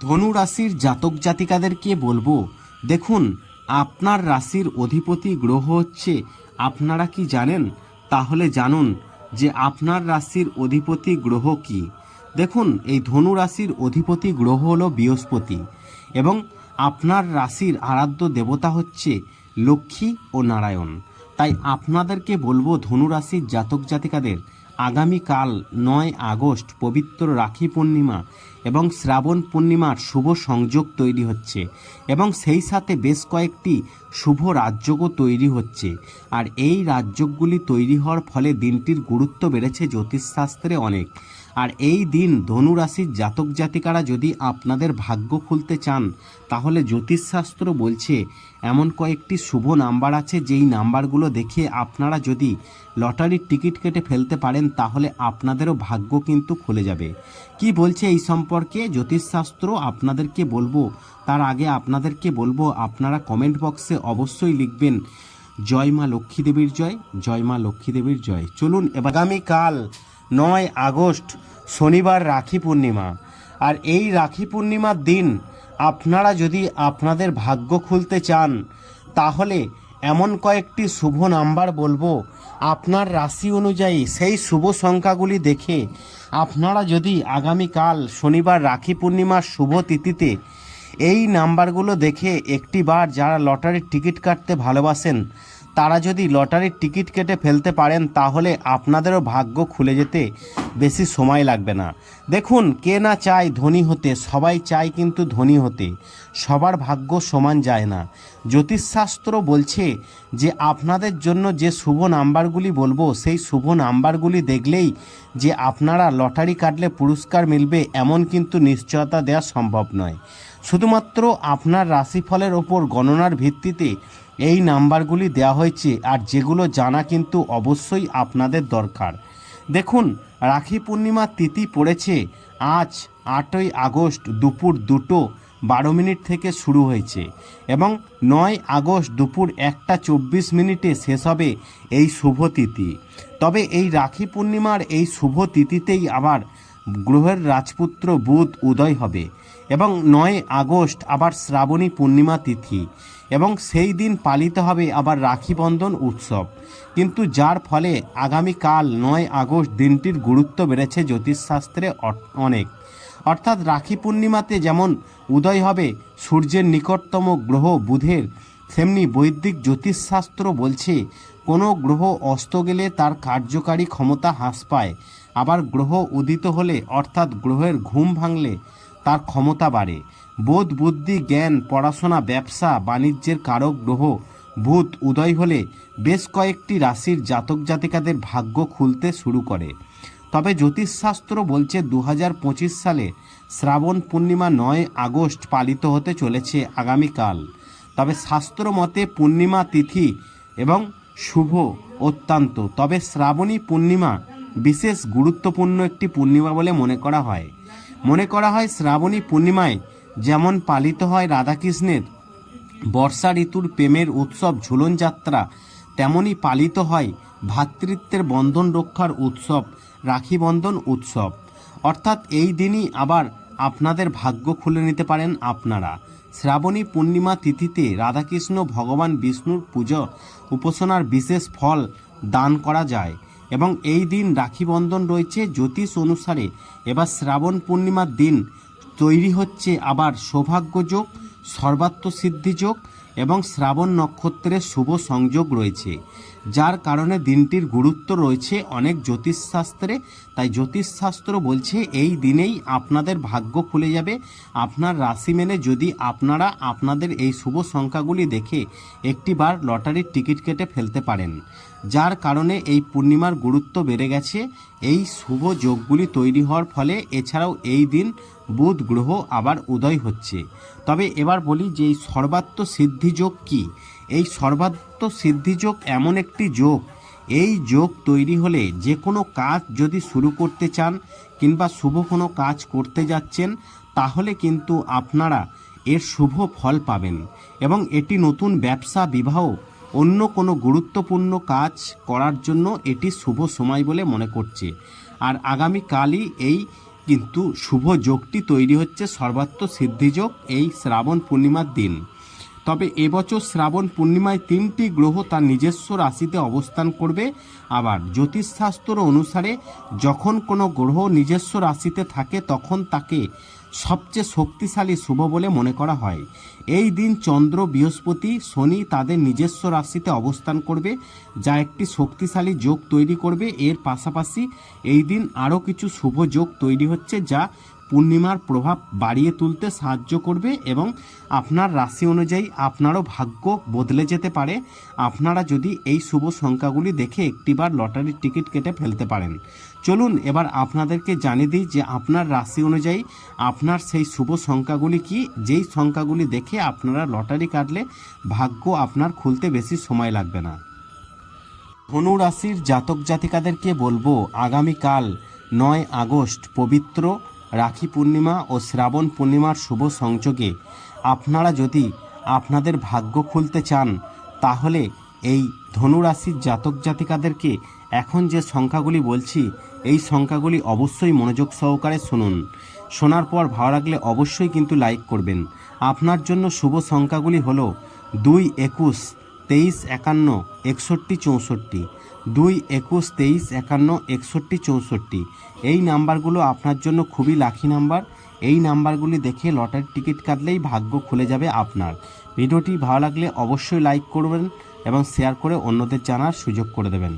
ধনু রাশির জাতক জাতিকাদেরকে বলব, দেখুন, আপনার রাশির অধিপতি গ্রহ হচ্ছে, আপনারা কি জানেন? তাহলে জানুন যে আপনার রাশির অধিপতি গ্রহ কি। দেখুন, এই ধনু রাশির অধিপতি গ্রহ হলো বৃহস্পতি এবং আপনার রাশির আরাধ্য দেবতা হচ্ছে লক্ষ্মী ও নারায়ণ। তাই আপনাদেরকে বলব ধনু রাশির জাতক জাতিকাদের আগামীকাল নয় আগস্ট পবিত্র রাখি পূর্ণিমা এবং শ্রাবণ পূর্ণিমার শুভ সংযোগ তৈরি হচ্ছে এবং সেই সাথে বেশ কয়েকটি শুভ রাজযোগও তৈরি হচ্ছে। আর এই রাজ্যগুলি তৈরি হওয়ার ফলে দিনটির গুরুত্ব বেড়েছে জ্যোতিষশাস্ত্রে অনেক। আর এই দিন ধনু রাশির জাতক জাতিকারা যদি আপনাদের ভাগ্য খুলতে চান, তাহলে জ্যোতিষশাস্ত্র বলছে, এমন কয়েকটি শুভ নাম্বার আছে, যেই নাম্বারগুলো দেখে আপনারা যদি লটারির টিকিট কেটে ফেলতে পারেন, তাহলে আপনাদেরও ভাগ্য কিন্তু খুলে যাবে। কি বলছে এই সম্পর্কে? জ্যোতিষশাস্ত্র আপনাদেরকে বলব, তার আগে আপনাদেরকে বলব, আপনারা কমেন্ট বক্সে অবশ্যই লিখবেন, জয় মা লক্ষ্মী দেবীর জয় জয় মা লক্ষ্মী দেবীর জয়। চলুন, এবার আগামীকাল নয় আগস্ট, শনিবার রাখি পূর্ণিমা। আর এই রাখি পূর্ণিমার দিন আপনারা যদি আপনাদের ভাগ্য খুলতে চান, তাহলে এমন কয়েকটি শুভ নাম্বার বলব। আপনার রাশি অনুযায়ী সেই শুভ সংখ্যাগুলি দেখে আপনারা যদি আগামীকাল শনিবার রাখি পূর্ণিমার শুভ তিথিতে এই নাম্বারগুলো দেখে একটিবার যারা লটারির টিকিট কাটতে ভালোবাসেন তারা যদি লটারির টিকিট কেটে ফেলতে পারেন, তাহলে আপনাদেরও ভাগ্য খুলে যেতে বেশি সময় লাগবে না। দেখুন, কে না চায় ধনী হতে, সবাই চায় কিন্তু ধনী হতে। সবার ভাগ্য সমান যায় না। জ্যোতিষশাস্ত্র বলছে যে, আপনাদের জন্য যে শুভ নাম্বারগুলি বলব, সেই শুভ নাম্বারগুলি দেখলেই যে, আপনারা লটারি কাটলে পুরস্কার মিলবে, এমন কিন্তু নিশ্চয়তা দেওয়া সম্ভব নয়। শুধুমাত্র আপনার রাশিফলের ওপর গণনার ভিত্তিতে এই নাম্বারগুলি দেওয়া হয়েছে, আর যেগুলো জানা কিন্তু অবশ্যই আপনাদের দরকার। দেখুন, রাখি পূর্ণিমা তিথি পড়েছে আজ আটই আগস্ট দুপুর দুটো বারো মিনিট থেকে শুরু হয়েছে এবং নয় আগস্ট দুপুর একটা চব্বিশ মিনিটে শেষ হবে এই শুভ তিথি। তবে এই রাখি পূর্ণিমার এই শুভ তিথিতেই আবার গ্রহের রাজপুত্র বুধ উদয় হবে এবং নয় আগস্ট আবার শ্রাবণী পূর্ণিমা তিথি এবং সেই দিন পালিত হবে আবার রাখি বন্ধন উৎসব। কিন্তু যার ফলে আগামীকাল নয় আগস্ট দিনটির গুরুত্ব বেড়েছে জ্যোতিষশাস্ত্রে অনেক। অর্থাৎ রাখি পূর্ণিমাতে যেমন উদয় হবে, সূর্যের নিকটতম গ্রহ বুধের, তেমনি বৈদিক জ্যোতিষশাস্ত্র বলছে কোনো গ্রহ অস্ত গেলে তার কার্যকারী ক্ষমতা হ্রাস পায়। আবার গ্রহ উদিত হলে, অর্থাৎ গ্রহের ঘুম ভাঙলে, তার ক্ষমতা বাড়ে। বোধ, বুদ্ধি, জ্ঞান, পড়াশোনা, ব্যবসা, বাণিজ্যের কারক গ্রহ, ভূত, উদয় হলে বেশ কয়েকটি রাশির জাতক জাতিকাদের ভাগ্য খুলতে শুরু করে। তবে জ্যোতিষশাস্ত্র বলছে দু হাজার পঁচিশ সালে শ্রাবণ পূর্ণিমা নয় আগস্ট পালিত হতে চলেছে আগামীকাল। তবে শাস্ত্র মতে পূর্ণিমা তিথি এবং শুভ অত্যন্ত। তবে শ্রাবণী পূর্ণিমা বিশেষ গুরুত্বপূর্ণ একটি পূর্ণিমা বলে মনে করা হয়। মনে করা হয় শ্রাবণী পূর্ণিমায় যেমন পালিত হয় রাধাকৃষ্ণের বর্ষা ঋতুর প্রেমের উৎসব ঝুলন যাত্রা তেমনই পালিত হয় ভ্রাতৃত্বের বন্ধন রক্ষার উৎসব, রাখি বন্ধন উৎসব। অর্থাৎ এই দিনই আবার আপনাদের ভাগ্য খুলে নিতে পারেন আপনারা। শ্রাবণী পূর্ণিমা তিথিতে রাধাকৃষ্ণ ভগবান বিষ্ণুর পুজো উপাসনার বিশেষ ফল দান করা যায় এবং এই দিন রাখি বন্ধন রয়েছে জ্যোতিষ অনুসারে। এবার শ্রাবণ পূর্ণিমার দিন তৈরি হচ্ছে আবার সৌভাগ্যযোগ সর্বাত্ম সিদ্ধিযোগ এবং শ্রাবণ নক্ষত্রের শুভ সংযোগ রয়েছে। যার কারণে দিনটির গুরুত্ব রয়েছে অনেক জ্যোতিষশাস্ত্রে। তাই জ্যোতিষশাস্ত্র বলছে, এই দিনেই আপনাদের ভাগ্য খুলে যাবে। আপনার রাশি মেনে যদি আপনারা আপনাদের এই শুভ সংখ্যাগুলি দেখে একটিবার লটারির টিকিট কেটে ফেলতে পারেন, যার কারণে এই পূর্ণিমার গুরুত্ব বেড়ে গেছে। এই শুভ যোগগুলি তৈরি হওয়ার ফলে এছাড়াও এই দিন বুধ গ্রহ আবার উদয় হচ্ছে। তবে এবার বলি যে এই সর্বাত্ম সিদ্ধি যোগ কী? এই সর্বাত্ম সিদ্ধিযোগ এমন একটি যোগ। এই যোগ তৈরি হলে যে কোনো কাজ যদি শুরু করতে চান কিংবা শুভ কোনো কাজ করতে যাচ্ছেন, তাহলে কিন্তু আপনারা এর শুভ ফল পাবেন এবং এটি নতুন ব্যবসা, বিবাহ, অন্য কোনো গুরুত্বপূর্ণ কাজ করার জন্য এটি শুভ সময় বলে মনে করছে। আর আগামীকালই এই কিন্তু শুভ যোগটি তৈরি হচ্ছে সর্বাত্ম সিদ্ধিযোগ এই শ্রাবণ পূর্ণিমার দিন। তবে এবছর শ্রাবণ পূর্ণিমায় তিনটি গ্রহ তার নিজস্ব রাশিতে অবস্থান করবে। আবার জ্যোতিষশাস্ত্র অনুসারে যখন কোনো গ্রহ নিজস্ব রাশিতে থাকে তখন তাকে সবচেয়ে শক্তিশালী শুভ বলে মনে করা হয়। এই দিন চন্দ্র, বৃহস্পতি, শনি তাদের নিজস্ব রাশিতে অবস্থান করবে, যা একটি শক্তিশালী যোগ তৈরি করবে। এর পাশাপাশি এই দিন আরও কিছু শুভ যোগ তৈরি হচ্ছে, যা পূর্ণিমার প্রভাব বাড়িয়ে তুলতে সাহায্য করবে এবং আপনার রাশি অনুযায়ী আপনারও ভাগ্য বদলে যেতে পারে। আপনারা যদি এই শুভ সংখ্যাগুলি দেখে একটিবার লটারির টিকিট কেটে ফেলতে পারেন। চলুন এবার আপনাদেরকে জানিয়ে দিই যে আপনার রাশি অনুযায়ী আপনার সেই শুভ সংখ্যাগুলি কি? যেই সংখ্যাগুলি দেখে আপনারা লটারি কাটলে ভাগ্য আপনার খুলতে বেশি সময় লাগবে না। ধনু রাশির জাতক জাতিকাদেরকে বলব, আগামীকাল নয় আগস্ট পবিত্র রাখি পূর্ণিমা ও শ্রাবণ পূর্ণিমার শুভ সংযোগে আপনারা যদি আপনাদের ভাগ্য খুলতে চান, তাহলে এই ধনুরাশির জাতক জাতিকাদেরকে এখন যে সংখ্যাগুলি বলছি, এই সংখ্যাগুলি অবশ্যই মনোযোগ সহকারে শুনুন। শোনার পর ভালো লাগলে অবশ্যই কিন্তু লাইক করবেন। আপনার জন্য শুভ সংখ্যাগুলি হলো দুই একুশ, তেইশ একান্ন, একষট্টি, চৌষট্টি। দুই একুশ তেইশ একান্ন একষট্টি চৌষট্টি। এই নাম্বারগুলো আপনার জন্য খুবই লাখি নাম্বার। এই নাম্বারগুলি দেখে লটারির টিকিট কাটলেই ভাগ্য খুলে যাবে আপনার। ভিডিওটি ভালো লাগলে অবশ্যই লাইক করবেন এবং শেয়ার করে অন্যদের জানার সুযোগ করে দেবেন।